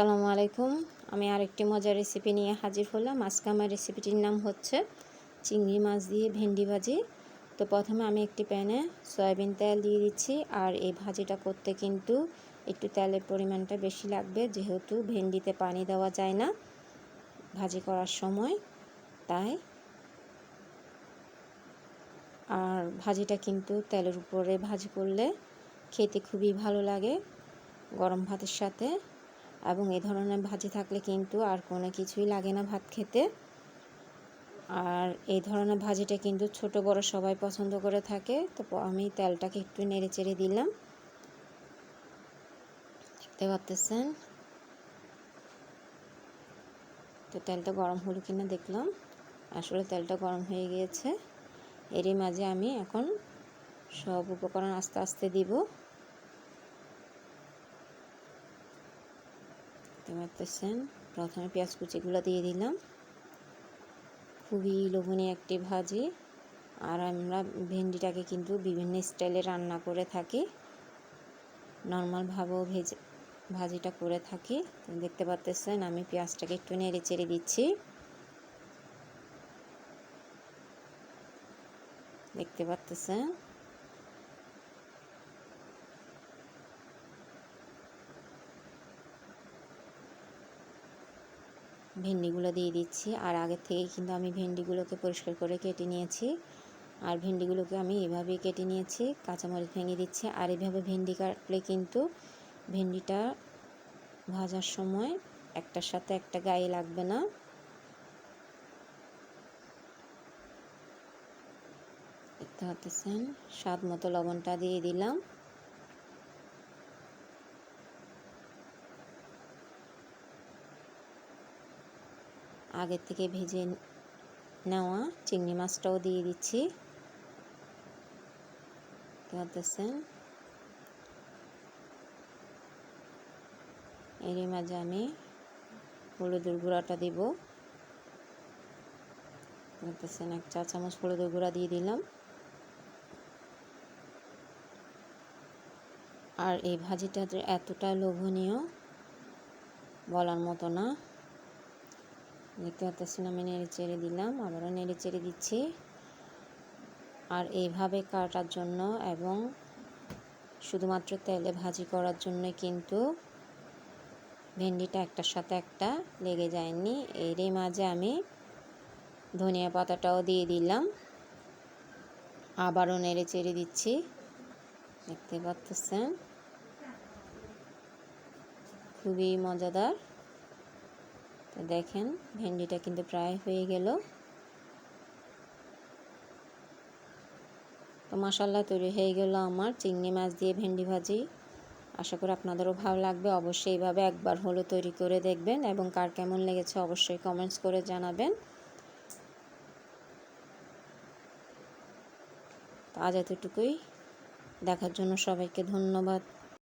আসসালামু আলাইকুম। আমি আরেকটি মজার রেসিপি নিয়ে হাজির হলাম। আজকে আমার রেসিপিটির নাম হচ্ছে চিংড়ি মাছ দিয়ে ভেন্ডি ভাজি। তো প্রথমে আমি একটি প্যানে সয়াবিন তেল দিয়ে দিচ্ছি। আর এই ভাজিটা করতে কিন্তু একটু তেলের পরিমাণটা বেশি লাগবে, যেহেতু ভেন্ডিতে পানি দেওয়া যায় না ভাজি করার সময়। তাই আর ভাজিটা কিন্তু তেলের উপরে ভাজি করলে খেতে খুবই ভালো লাগে গরম ভাতের সাথে। এবং এ ধরনের ভাজি থাকলে কিন্তু আর কোনো কিছুই লাগে না ভাত খেতে। আর এই ধরনের ভাজিটা কিন্তু ছোট বড় সবাই পছন্দ করে থাকে। তো আমি তেলটাকে একটু নেড়ে চেড়ে দিলাম। দেখতে পাচ্তেছেন? তো তেলটা গরম হলো কিনা দেখলাম। আসলে তেলটা গরম হয়ে গিয়েছে। এরই মাঝে আমি এখন সব উপকরণ আস্তে আস্তে দিব। দেখতে পাচ্ছেন প্রথমে পেঁয়াজ কুচিগুলো দিয়ে দিলাম। খুবই লোভনীয় একটি ভাজি। আর আমরা ভেন্ডিটাকে কিন্তু বিভিন্ন স্টাইলে রান্না করে থাকি। নর্মালভাবেও ভেজে, ভাজিটা করে থাকি। দেখতে পাচ্ছেন আমি পেঁয়াজটাকে একটু নেড়ে চেড়ে দিচ্ছি। দেখতে পাচ্ছেন ভেন্ডিগুলো দিয়ে দিচ্ছি। আর আগের থেকে কিন্তু আমি ভেন্ডিগুলোকে পরিষ্কার করে কেটে নিয়েছি। আর ভেন্ডিগুলোকে আমি এভাবেই কেটে নিয়েছি। কাঁচামরিচ ভেঙে দিচ্ছি। আর এভাবে ভেন্ডি কাটলে কিন্তু ভেন্ডিটা ভাজার সময় একটার সাথে একটা গায়ে লাগবে না। দেখতে পাচ্ছেন? স্বাদ মতো লবণটা দিয়ে দিলাম। আগের থেকে ভেজে নেওয়া চিংড়ি মাছটাও দিয়ে দিচ্ছি। দেখতেছেন? এরই মাঝে আমি হলুদের গুঁড়াটা দিব। দেখতেছেন, এক চা চামচ হলুদের গুঁড়া দিয়ে দিলাম। আর এই ভাজিটা এতটা লোভনীয় বলার মতো না। দেখতে পাচ্ছেন আমি নেড়ে চেড়ে দিলাম, আবারও নেড়ে চেড়ে দিচ্ছি। আর এইভাবে কাটার জন্য এবং শুধুমাত্র তেলে ভাজি করার জন্য কিন্তু ভেন্ডিটা একটার সাথে একটা লেগে যায়নি। এরই মাঝে আমি ধনিয়া পাতাটাও দিয়ে দিলাম। আবারও নেড়ে চেড়ে দিচ্ছি। দেখতে পাচ্ছেন খুবই মজাদার। দেখেন, ভেন্ডিটা কিন্তু প্রায় হয়ে গেল। তো মশাল্লা তৈরি হয়ে গেল আমার চিংড়ি মাছ দিয়ে ভেন্ডি ভাজি। আশা করি আপনাদেরও ভালো লাগবে। অবশ্যই এইভাবে একবার হলো তৈরি করে দেখবেন এবং কার কেমন লেগেছে অবশ্যই কমেন্টস করে জানাবেন। আজ এতটুকুই। দেখার জন্য সবাইকে ধন্যবাদ।